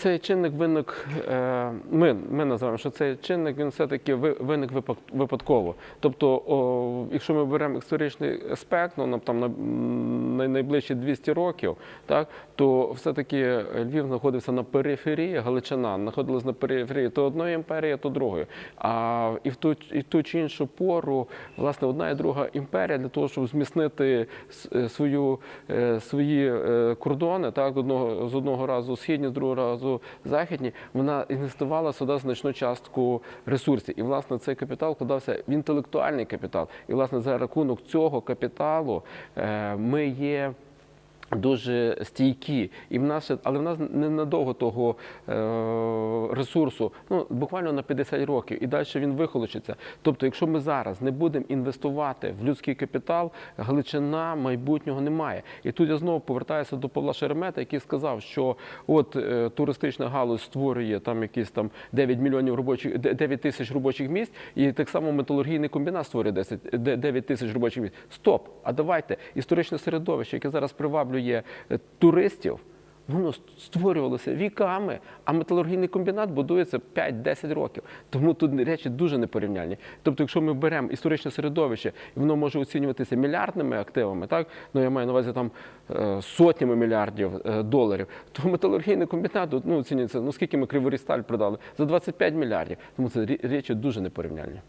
Цей чинник виник, е, ми, ми називаємо, що цей чинник він все-таки виник випадково. Тобто, якщо ми беремо історичний аспект, ну там на найближчі 200 років, так, то все-таки Львів знаходився на периферії, Галичина знаходилась на периферії то одної імперії, то другої. А і в ту, і в ту чи іншу пору, власне, одна і друга імперія для того, щоб зміцнити е, свою, е, свої кордони, так, одного, з одного разу східні, з другого разу західні, вона інвестувала сюди значну частку ресурсів. І, власне, цей капітал вкладався в інтелектуальний капітал. І, власне, за рахунок цього капіталу е, ми є. Дуже стійкі, і в нас але в нас ненадовго того е, ресурсу, ну буквально на 50 років, і далі він вихолочиться. Тобто, якщо ми зараз не будемо інвестувати в людський капітал, Галичина майбутнього немає. І тут я знову повертаюся до Павла Шеремета, який сказав, що от е, туристична галузь створює там якісь там 9 мільйонів робочих, 9 тисяч робочих місць, і так само металургійний комбінат створює 10, де- 9 тисяч робочих місць. Стоп! А давайте історичне середовище, яке зараз приваблює е, туристів. Воно створювалося віками, а металургійний комбінат будується 5-10 років. Тому тут речі дуже непорівняльні. Тобто, якщо ми беремо історичне середовище, і воно може оцінюватися мільярдними активами, так ну я маю на увазі там е, сотнями мільярдів е, доларів, то металургійний комбінат ну, оцінюється, ну скільки ми криворісталь продали? За 25 мільярдів. Тому це речі дуже непорівняльні.